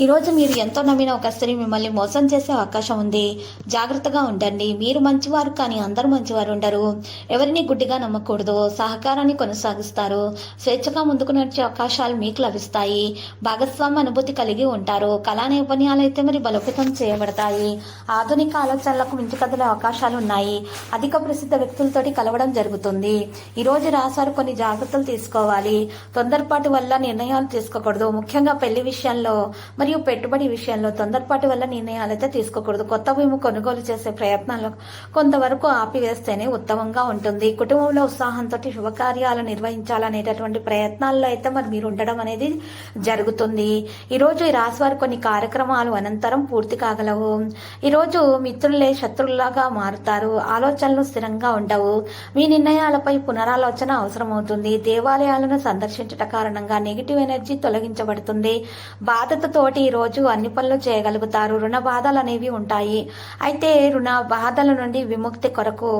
ఈరోజు మీరు ఎంతో నమ్మిన ఒక స్త్రీ మిమ్మల్ని మోసం చేసే అవకాశం ఉంది. జాగ్రత్తగా ఉండండి. మీరు మంచివారు కానీ అందరూ మంచివారు ఉండరు. ఎవరిని గుడ్డిగా నమ్మకూడదు. సహకారాన్ని కొనసాగిస్తారు. స్వేచ్ఛగా ముందుకు నడిచే అవకాశాలు మీకు లభిస్తాయి. భాగస్వామ్య అనుభూతి కలిగి ఉంటారు. కళా నైపుణ్యాలు అయితే మరి బలోపేతం చేయబడతాయి. ఆధునిక ఆలోచనలకు మించి కదిలే అవకాశాలు ఉన్నాయి. అధిక ప్రసిద్ధ వ్యక్తులతోటి కలవడం జరుగుతుంది. ఈరోజు రాశారు కొన్ని జాగ్రత్తలు తీసుకోవాలి. తొందరపాటు వల్ల నిర్ణయాలు తీసుకోకూడదు. ముఖ్యంగా పెళ్ళి విషయంలో. మరి మరియు పెట్టుబడి విషయంలో తొందరపాటు వల్ల నిర్ణయాలు అయితే తీసుకోకూడదు. కొత్త భూమి కొనుగోలు చేసే ప్రయత్నాల్లో కొంతవరకు ఆపివేస్తేనే ఉత్తమంగా ఉంటుంది. కుటుంబంలో ఉత్సాహంతో శుభకార్యాలు నిర్వహించాలనేటటువంటి ప్రయత్నాల్లో అయితే మరి మీరు ఉండడం అనేది జరుగుతుంది. ఈరోజు ఈ రాశి వారు కొన్ని కార్యక్రమాలు అనంతరం పూర్తి కాగలవు. ఈరోజు మిత్రులే శత్రువులాగా మారుతారు. ఆలోచనలు స్థిరంగా ఉండవు. మీ నిర్ణయాలపై పునరాలోచన అవసరమవుతుంది. దేవాలయాలను సందర్శించట కారణంగా నెగిటివ్ ఎనర్జీ తొలగించబడుతుంది. బాధతతోటి ఈ రోజు అన్ని పనులు చేయగలుగుతారు. రుణ బాధలు అనేవి ఉంటాయి. అయితే రుణ బాధల నుండి విముక్తి కొరకు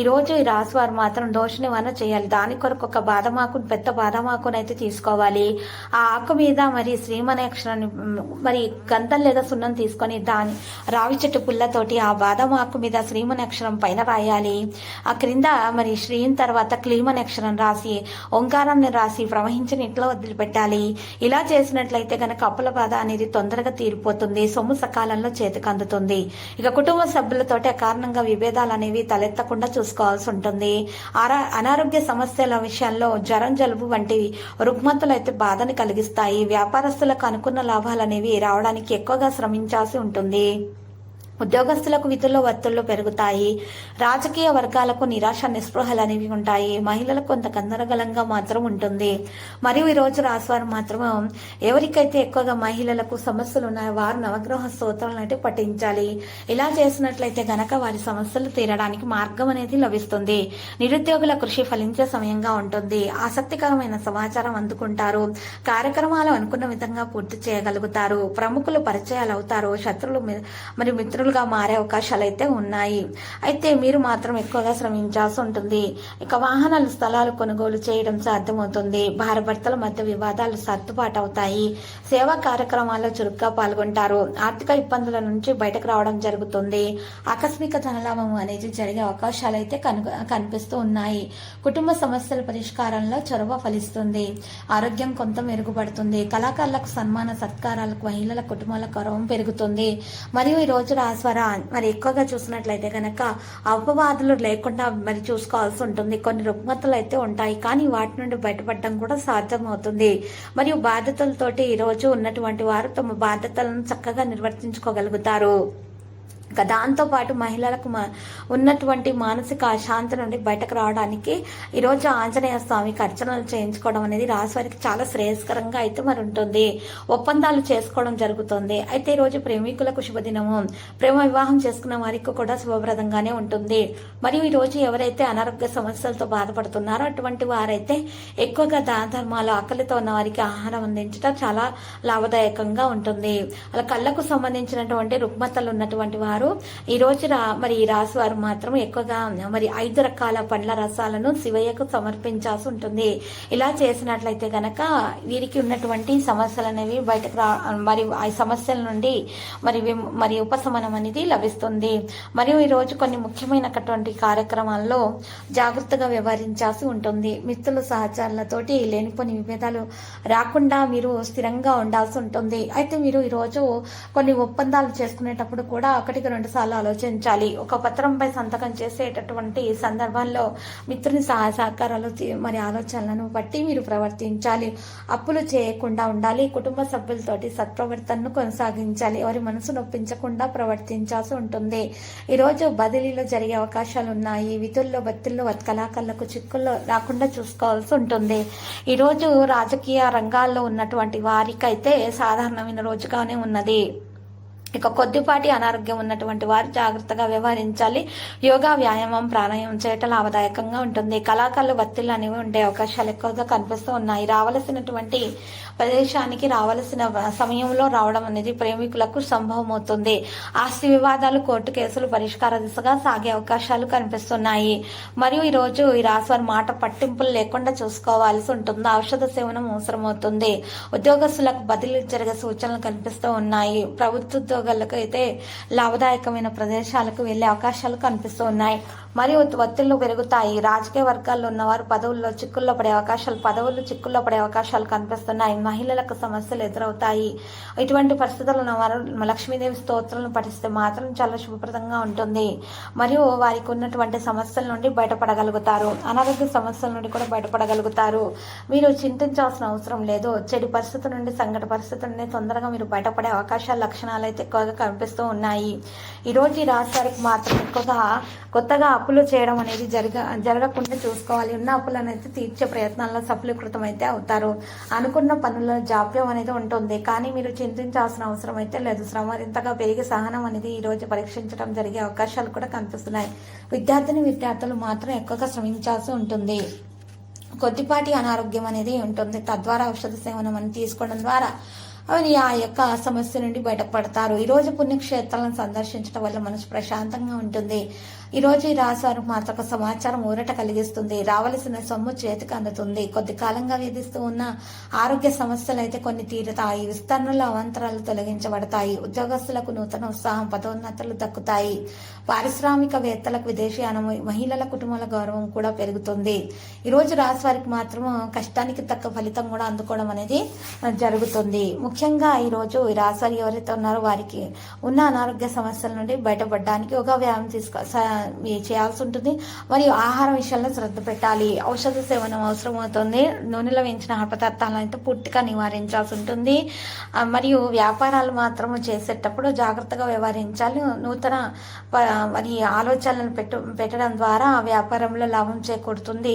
ఈ రోజు ఈ రాశి వారు మాత్రం దోష నివారణ చేయాలి. దాని కొరకు ఒక బాదమాకు పెద్ద బాదమాకును అయితే తీసుకోవాలి. ఆ ఆకు మీద మరి శ్రీమనే అక్షరాన్ని మరి గంధం లేదా సున్నం తీసుకొని దాని రావి చెట్టు పుల్లతోటి ఆ బాదం ఆకు మీద శ్రీమని అక్షరం పైన రాయాలి. ఆ క్రింద మరి శ్రీన్ తర్వాత క్లీమని అక్షరం రాసి ఓంకారాన్ని రాసి ప్రవహించిన ఇంట్లో వదిలిపెట్టాలి. ఇలా చేసినట్లయితే గనక అప్పుల బాధ అనేది తొందరగా తీరిపోతుంది. సొమ్ము సకాలంలో చేతికి అందుతుంది. ఇక కుటుంబ సభ్యులతోటి కారణంగా విభేదాలు అనేవి తలెత్తకుండా చూసుకోవాల్సి ఉంటుంది. అనారోగ్య సమస్యల విషయంలో జ్వరం జలుబు వంటివి రుగ్మతలు అయితే బాధని కలిగిస్తాయి. వ్యాపారస్తులకు అనుకున్న లాభాలు అనేవి రావడానికి ఎక్కువగా శ్రమించాల్సి ఉంటుంది. ఉద్యోగస్తులకు విధుల్లో ఒత్తిళ్ళు పెరుగుతాయి. రాజకీయ వర్గాలకు నిరాశ నిస్పృహలు అనేవి ఉంటాయి. మహిళలకు కొంత గందరగోళంగా మాత్రం ఉంటుంది. మరియు ఈ రోజు రాశివారు మాత్రం ఎవరికైతే ఎక్కువగా మహిళలకు సమస్యలు ఉన్నాయో వారు నవగ్రహ స్తోత్రాలను అయితే పఠించాలి. ఇలా చేసినట్లయితే గనక వారి సమస్యలు తీరడానికి మార్గం అనేది లభిస్తుంది. నిరుద్యోగుల కృషి ఫలించే సమయంగా ఉంటుంది. ఆసక్తికరమైన సమాచారం అందుకుంటారు. కార్యక్రమాలు అనుకున్న విధంగా పూర్తి చేయగలుగుతారు. ప్రముఖులు పరిచయాలు అవుతారు. శత్రులు మరియు మిత్రులుగా మారే అవకాశాలు అయితే ఉన్నాయి. అయితే మీరు మాత్రం ఎక్కువగా శ్రమించాల్సి ఉంటుంది. ఇక వాహనాలు స్థలాలు కొనుగోలు చేయడం సాధ్యమవుతుంది. భారభర్తల మధ్య వివాదాలు సర్దుబాటు అవుతాయి. సేవా కార్యక్రమాల్లో చురుగ్గా పాల్గొంటారు. ఆర్థిక ఇబ్బందుల నుంచి బయటకు రావడం జరుగుతుంది. ఆకస్మిక ధనలాభం అనేది జరిగే అవకాశాలు అయితే కను కనిపిస్తూ ఉన్నాయి. కుటుంబ సమస్యల పరిష్కారంలో చొరవ ఫలిస్తుంది. ఆరోగ్యం కొంత మెరుగుపడుతుంది. కళాకారులకు సన్మాన సత్కారాలకు మహిళల కుటుంబాల గౌరవం పెరుగుతుంది. మరియు ఈ రోజు స్వర మరి ఎక్కువగా చూసినట్లయితే కనుక అపవాదులు లేకుండా మరి చూసుకోవాల్సి ఉంటుంది. కొన్ని రుగ్మతలు అయితే ఉంటాయి. కానీ వాటి నుండి బయటపడడం కూడా సాధ్యమవుతుంది. మరియు బాధ్యతలతోటి ఈరోజు ఉన్నటువంటి వారు తమ బాధ్యతలను చక్కగా నిర్వర్తించుకోగలుగుతారు. దాంతోపాటు మహిళలకు ఉన్నటువంటి మానసిక అశాంతి నుండి బయటకు రావడానికి ఈరోజు ఆంజనేయ స్వామికి అర్చనలు చేయించుకోవడం అనేది రాశివారికి చాలా శ్రేయస్కరంగా అయితే మరి ఉంటుంది. ఒప్పందాలు చేసుకోవడం జరుగుతుంది. అయితే ఈరోజు ప్రేమికులకు శుభదినము. ప్రేమ వివాహం చేసుకున్న వారికి కూడా శుభప్రదంగానే ఉంటుంది. మరియు ఈరోజు ఎవరైతే అనారోగ్య సమస్యలతో బాధపడుతున్నారో అటువంటి వారైతే ఎక్కువగా దాన ధర్మాలు ఆకలితో ఉన్న వారికి ఆహారం అందించడం చాలా లాభదాయకంగా ఉంటుంది. అలా కళ్ళకు సంబంధించినటువంటి రుగ్మతలు ఉన్నటువంటి వారు వారు ఈ రోజున మరి ఈ రాశి వారు మాత్రం ఎక్కువగా మరి ఐదు రకాల పండ్ల రసాలను శివయ్యకు సమర్పించాల్సి ఉంటుంది. ఇలా చేసినట్లయితే గనక వీరికి ఉన్నటువంటి సమస్యలు అనేవి బయటకు రా మరి ఆ సమస్యల నుండి మరి మరి ఉపశమనం అనేది లభిస్తుంది. మరియు ఈ రోజు కొన్ని ముఖ్యమైనటువంటి కార్యక్రమాల్లో జాగ్రత్తగా వ్యవహరించాల్సి ఉంటుంది. మిత్రుల సహచారులతోటి లేనిపోని విభేదాలు రాకుండా మీరు స్థిరంగా ఉండాల్సి ఉంటుంది. అయితే మీరు ఈరోజు కొన్ని ఒప్పందాలు చేసుకునేటప్పుడు కూడా ఒకటికి రెండు సార్లు ఆలోచించాలి. ఒక పత్రంపై సంతకం చేసేటటువంటి సందర్భంలో మిత్రుని సహాయ సహకారాలు మరి ఆలోచనలను బట్టి మీరు ప్రవర్తించాలి. అప్పులు చేయకుండా ఉండాలి. కుటుంబ సభ్యులతోటి సత్ప్రవర్తనను కొనసాగించాలి. ఎవరి మనసు నొప్పించకుండా ప్రవర్తించాల్సి ఉంటుంది. ఈరోజు బదిలీలో జరిగే అవకాశాలు ఉన్నాయి. విధుల్లో బత్తుల్లో కళాకారులకు చిక్కుల్లో రాకుండా చూసుకోవాల్సి ఉంటుంది. ఈరోజు రాజకీయ రంగాల్లో ఉన్నటువంటి వారికైతే సాధారణమైన రోజుగానే ఉన్నది. ఇక కొద్దిపాటి అనారోగ్యం ఉన్నటువంటి వారు జాగ్రత్తగా వ్యవహరించాలి. యోగా వ్యాయామం ప్రాణాయామం చేయటం లాభదాయకంగా ఉంటుంది. కళాకారులు వత్తిళ్ళు అనేవి ఉండే అవకాశాలు ఎక్కువగా కనిపిస్తూ ఉన్నాయి. రావలసినటువంటి ప్రదేశానికి రావలసిన సమయంలో రావడం అనేది ప్రేమికులకు సంభవం అవుతుంది ఆస్తి వివాదాలు కోర్టు కేసులు పరిష్కార దిశగా సాగే అవకాశాలు కనిపిస్తున్నాయి. మరియు ఈ ఈ రాశివారి మాట పట్టింపులు లేకుండా చూసుకోవాల్సి ఉంటుంది. ఔషధ సేవనం అవసరమవుతుంది. ఉద్యోగస్తులకు బదిలీ జరిగే సూచనలు కనిపిస్తూ ఉన్నాయి. ప్రభుత్వ ఉద్యోగాలకు అయితే లాభదాయకమైన ప్రదేశాలకు వెళ్ళే అవకాశాలు కనిపిస్తూ ఉన్నాయి. మరియు ఒత్తిళ్ళు పెరుగుతాయి. రాజకీయ వర్గాల్లో ఉన్నవారు పదవుల్లో చిక్కుల్లో పడే అవకాశాలు పదవులు చిక్కుల్లో పడే అవకాశాలు కనిపిస్తున్నాయి. మహిళలకు సమస్యలు ఎదురవుతాయి. ఇటువంటి పరిస్థితులు ఉన్నవారు లక్ష్మీదేవి స్తోత్రాలను పఠిస్తే మాత్రం చాలా శుభప్రదంగా ఉంటుంది. మరియు వారికి ఉన్నటువంటి సమస్యల నుండి బయటపడగలుగుతారు. అనారోగ్య సమస్యల నుండి కూడా బయటపడగలుగుతారు. మీరు చింతించాల్సిన అవసరం లేదు. చెడు పరిస్థితి నుండి సంఘట పరిస్థితి నుండి తొందరగా మీరు బయటపడే అవకాశాల లక్షణాలు అయితే ఎక్కువగా కనిపిస్తూ ఉన్నాయి. ఈరోజు ఈ రాశి వారికి మాత్రం ఎక్కువగా కొత్తగా అప్పులు చేయడం అనేది జరగ జరగకుండా చూసుకోవాలి. ఉన్న అప్పులను అయితే తీర్చే ప్రయత్నాల్లో సఫలీకృతం అయితే అవుతారు. అనుకున్న పనుల్లో జాప్యం అనేది ఉంటుంది. కానీ మీరు చింతించాల్సిన అవసరం అయితే లేదు. శ్రమ మరింతగా పెరిగి సహనం అనేది ఈ రోజు పరీక్షించడం జరిగే అవకాశాలు కూడా కనిపిస్తున్నాయి. విద్యార్థిని విద్యార్థులు మాత్రం ఎక్కువగా శ్రమించాల్సి ఉంటుంది. కొద్దిపాటి అనారోగ్యం అనేది ఉంటుంది. తద్వారా ఔషధ సేవనం అని తీసుకోవడం ద్వారా అవి ఆ యొక్క సమస్య నుండి బయటపడతారు. ఈరోజు పుణ్యక్షేత్రాలను సందర్శించడం వల్ల మనసు ప్రశాంతంగా ఉంటుంది. ఈరోజు ఈ రాశారు మాత్రం సమాచారం ఊరట కలిగిస్తుంది. రావలసిన సొమ్ము చేతికి అందుతుంది. కొద్ది కాలంగా వేధిస్తూ ఉన్న ఆరోగ్య సమస్యలు అయితే కొన్ని తీరుతాయి. విస్తరణల అవంతరాలు తొలగించబడతాయి. ఉద్యోగస్తులకు నూతన ఉత్సాహం పదోన్నతులు దక్కుతాయి. పారిశ్రామికవేత్తలకు విదేశీయానం మహిళల కుటుంబాల గౌరవం కూడా పెరుగుతుంది. ఈరోజు రాశి వారికి మాత్రం కష్టానికి తక్క ఫలితం కూడా అందుకోవడం అనేది జరుగుతుంది. ముఖ్యంగా ఈ రోజు ఈ రాశి ఎవరైతే ఉన్నారో వారికి ఉన్న అనారోగ్య సమస్యల నుండి బయటపడడానికి ఒక వ్యాయామం తీసుకో చేయాల్సి ఉంటుంది. మరియు ఆహారం విషయంలో శ్రద్ధ పెట్టాలి. ఔషధ సేవనం అవసరం అవుతుంది నూనెలో వేయించిన ఆహార పదార్థాలను అయితే పూర్తిగా నివారించాల్సి ఉంటుంది. మరియు వ్యాపారాలు మాత్రం చేసేటప్పుడు జాగ్రత్తగా వ్యవహరించాలి. నూతన మరి ఆలోచనలను పెట్టు పెట్టడం ద్వారా వ్యాపారంలో లాభం చేకూరుతుంది.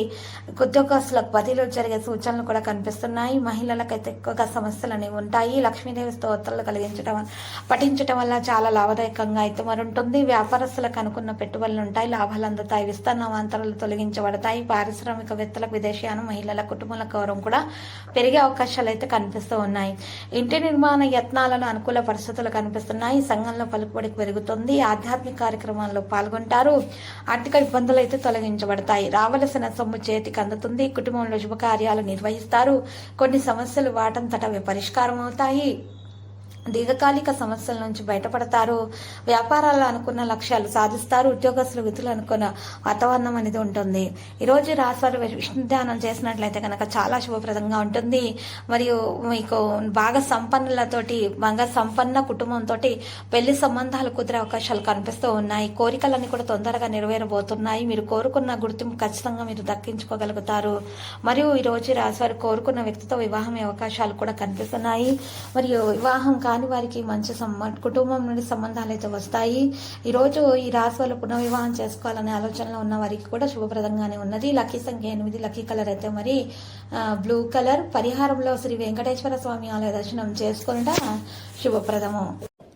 ఉద్యోగస్తులకు బదిలో జరిగే సూచనలు కూడా కనిపిస్తున్నాయి. మహిళలకైతే ఎక్కువగా సమస్యలు అనేవి ఉంటాయి. లక్ష్మీదేవి స్తోత్రాలు కలిగించడం పఠించడం వల్ల చాలా లాభదాయకంగా అయితే మరి ఉంటుంది వ్యాపారస్తులకు అనుకున్న పెట్టుబడులు లాభాలు ఉంటాయి. లాభాలు అందుతాయి. విస్తరణ అవాంతరాలు తొలగించబడతాయి. పారిశ్రామికవేత్తలకు విదేశీయానం మహిళల కుటుంబాల గౌరవం కూడా పెరిగే అవకాశాలు అయితే కనిపిస్తూ ఉన్నాయి. ఇంటి నిర్మాణ యత్నాలను అనుకూల పరిస్థితులు కనిపిస్తున్నాయి. సంఘంలో పలుకుబడి పెరుగుతుంది. ఆధ్యాత్మిక కార్యక్రమాల్లో పాల్గొంటారు. ఆర్థిక ఇబ్బందులు అయితే తొలగించబడతాయి. రావలసిన సొమ్ము చేతికి అందుతుంది. కుటుంబంలో శుభకార్యాలు నిర్వహిస్తారు. కొన్ని సమస్యలు వాటంతట పరిష్కారం అవుతాయి कोणताही దీర్ఘకాలిక సమస్యల నుంచి బయటపడతారు. వ్యాపారాలు అనుకున్న లక్ష్యాలు సాధిస్తారు. ఉద్యోగస్తులు విధులు అనుకున్న వాతావరణం అనేది ఉంటుంది. ఈరోజు రాశివారు విష్ణు ధ్యానం చేసినట్లయితే కనుక చాలా శుభప్రదంగా ఉంటుంది. మరియు మీకు బాగా సంపన్నులతోటి బాగా సంపన్న కుటుంబంతో పెళ్ళి సంబంధాలు కుదిరే అవకాశాలు కనిపిస్తూ ఉన్నాయి. కోరికలన్నీ కూడా తొందరగా నెరవేరబోతున్నాయి. మీరు కోరుకున్న గుర్తింపు ఖచ్చితంగా మీరు దక్కించుకోగలుగుతారు. మరియు ఈరోజు రోజు రాశివారు కోరుకున్న వ్యక్తితో వివాహం అవకాశాలు కూడా కనిపిస్తున్నాయి. మరియు వివాహం కాని వారికి మంచి సంబ కుటుంబం నుండి సంబంధాలు అయితే వస్తాయి. ఈరోజు ఈ రాశి వాళ్ళు పునర్వివాహం చేసుకోవాలనే ఆలోచనలో ఉన్న వారికి కూడా శుభప్రదంగానే ఉన్నది. లక్కీ సంఖ్య ఎనిమిది లక్కీ కలర్ అయితే మరి బ్లూ కలర్. పరిహారంలో శ్రీ వెంకటేశ్వర స్వామి ఆలయ దర్శనం చేసుకుంటా శుభప్రదము.